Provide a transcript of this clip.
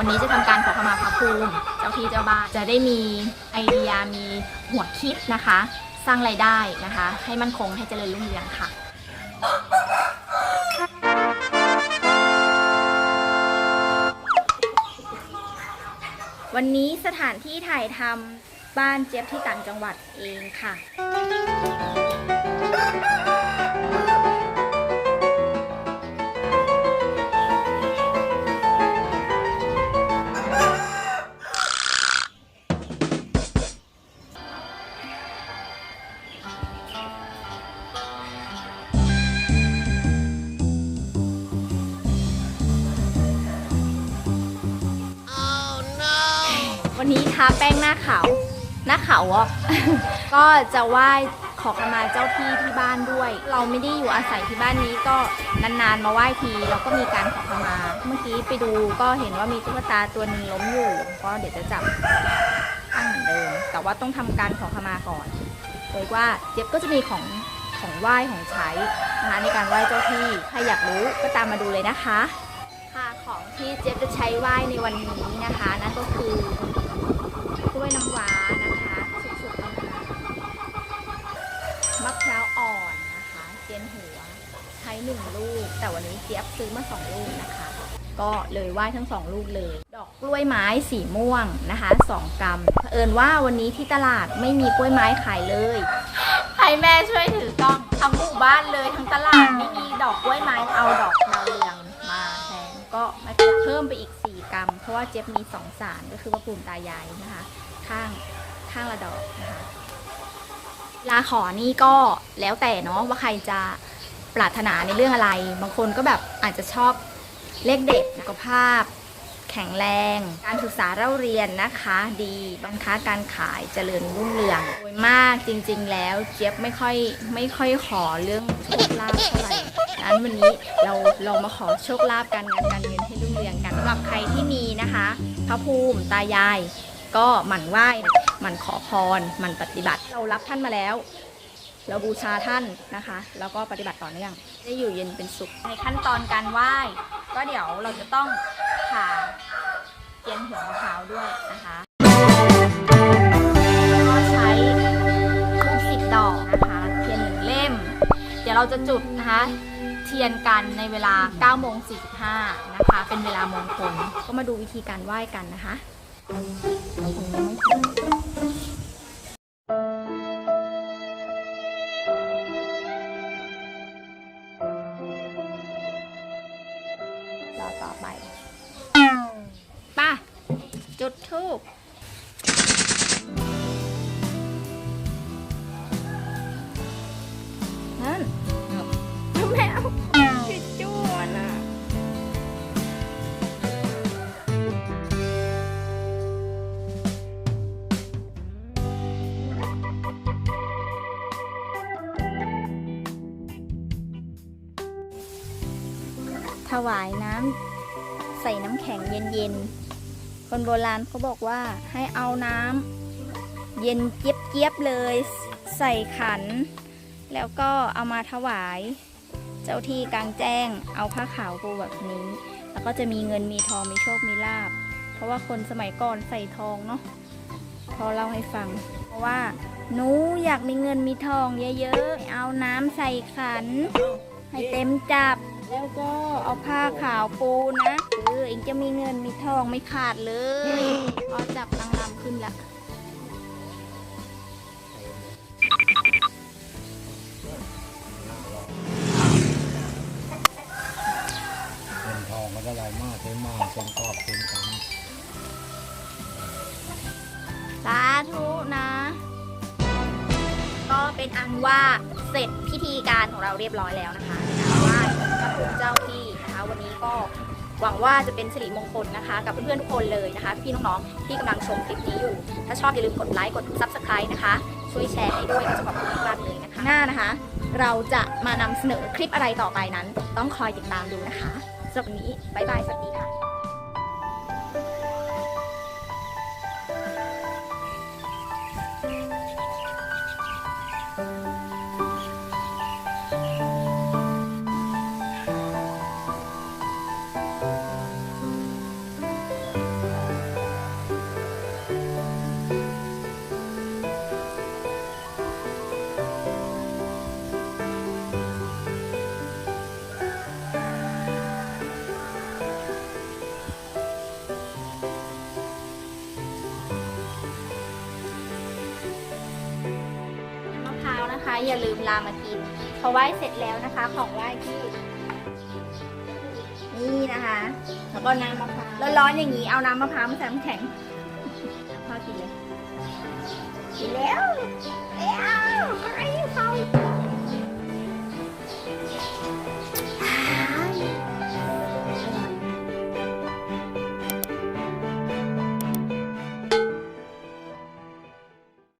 วันนี้จะทำการขอขมาพระภูมิเจ้าที่เจ้าบ้านจะได้มีไอเดียมีหัวคิดนะคะ สร้างไรายได้นะคะ ให้มั่นคงให้เจริญรุ่งเรืองค่ะวันนี้สถานที่ถ่ายทำบ้านเจี๊ยบที่ต่างจังหวัดเองค่ะ นี้ทาแป้งหน้าขาวหน้าขาวอะ ก็จะไหว้ขอขมาเจ้าที่ที่บ้านด้วย เราไม่ได้อยู่อาศัยที่บ้านนี้ก็นานๆมาไหว้ทีเราก็มีการขอขมา เมื่อกี้ไปดูก็เห็นว่ามีตุ๊กตาตัวหนึ่งล้มอยู่ ก็เดี๋ยวจะจับตั้งเหมือนเดิมแต่ว่าต้องทำการขอขมาก่อนโดยว่าเจี๊ยบก็จะมีของของไหว้ของใช้นะคะในการไหว้เจ้าที่ ใครอยากรู้ก็ตามมาดูเลยนะคะ ที่เจ๊จะใช้ไหว้ในวันนี้นะคะ นั่นก็คือกล้วยน้ำว้านะคะสุกๆนะคะมะพร้าวอ่อนนะคะเจียนหัวใช้หนึ่งลูก แต่วันนี้เจี๊ยบซื้อมาสองลูกนะคะ ก็เลยไหว้ทั้งสองลูกเลย ดอกกล้วยไม้สีม่วงนะคะสองกำเผอิญว่าวันนี้ที่ตลาดไม่มีกล้วยไม้ขายเลยให้แม่ช่วยถือกล้องทั้งหมู่บ้านเลยทั้งตลาดไม่มีดอกกล้วยไม้ เจ็บมี2สารก็คือว่าปุ่มตายายนะคะ ข้างข้างละดอกนะคะลาขอนี่ก็แล้วแต่เนาะว่าใครจะปรารถนาในเรื่องอะไร บางคนก็แบบอาจจะชอบเลขเด็ดสุขภาพ แข็งแรง การศึกษาเล่าเรียนนะคะ ดีบางค้าการขายเจริญรุ่งเรืองโดยมากจริง ๆ แล้วเจี๊ยบไม่ค่อยไม่ค่อยขอเรื่องโชคลาภเท่าไหร่ นั้นวันนี้เราลองมาขอโชคลาภการงานการเงินให้รุ่งเรืองกันสำหรับใครที่มีนะคะ พระภูมิตายาย ก็หมั่นไหว้หมั่นขอพรหมั่นปฏิบัติ เรารับท่านมาแล้ว เราบูชาท่านนะคะ แล้วก็ปฏิบัติต่อเนื่องได้อยู่เย็นเป็นสุข ในขั้นตอนการไหว้ ก็เดี๋ยวเราจะต้องผ่าเจียนหัวมะพร้าวด้วยนะคะก็ใช้ทูบสิบดอกนะคะ เทียนหนึ่งเล่ม เดี๋ยวเราจะจุดนะคะ เทียนกันในเวลา9โมง45นะคะ เป็นเวลามงคล ก็มาดูวิธีการไหว้กันนะคะรอต่อไปป่ะจุดทูบ ถวายน้ำใส่น้ำแข็งเย็นๆ คนโบราณเขาบอกว่าให้เอาน้ำเย็นเจี๊ยบๆเลยใส่ขัน แล้วก็เอามาถวายเจ้าที่กลางแจ้ง เอาผ้าขาวปูแบบนี้ แล้วก็จะมีเงินมีทองมีโชคมีลาบ เพราะว่าคนสมัยก่อนใส่ทองเนาะพอเล่าให้ฟัง เพราะว่าหนูอยากมีเงินมีทองเยอะๆ เอาน้ำใส่ขัน ให้เต็มจับ แล้วก็เอาผ้าขาวปูนะเออเองจะมีเงินมีทองไม่ขาดเลยพอจับนางรำขึ้นละเป็นทองก็ได้มากเป็นมากเป็นกอบเป็นกสาธุนะ ก็เป็นอันว่าเสร็จพิธีการของเราเรียบร้อยแล้วนะคะในการไหว้พระ ภูมิเจ้าที่นะคะวันนี้ก็หวังว่าจะเป็นสิริมงคลนะคะ กับเพื่อนๆทุกคนเลยนะคะ พี่น้องๆที่กำลังชมคลิปนี้อยู่ ถ้าชอบอย่าลืมกดไลค์กด s u b สไครต์นะคะ ช่วยแชร์ให้ด้วยก็จะขอบคุณมากเลยนะคะหน้านะคะ เราจะมานำเสนอคลิปอะไรต่อไปนั้น ต้องคอยติดตามดูนะคะสำหรับวันนี้บายบายสวัสดีค่ะ อย่าลืมลามากินพอไหว้เสร็จแล้วนะคะ ของไหว้ที่นี่นะคะ แล้วก็น้ำมะพร้าวร้อนๆอย่างนี้เอาน้ำมะพร้าวมาใส่น้ำแข็งพ่อกินเลยกินแล้วแล้วไป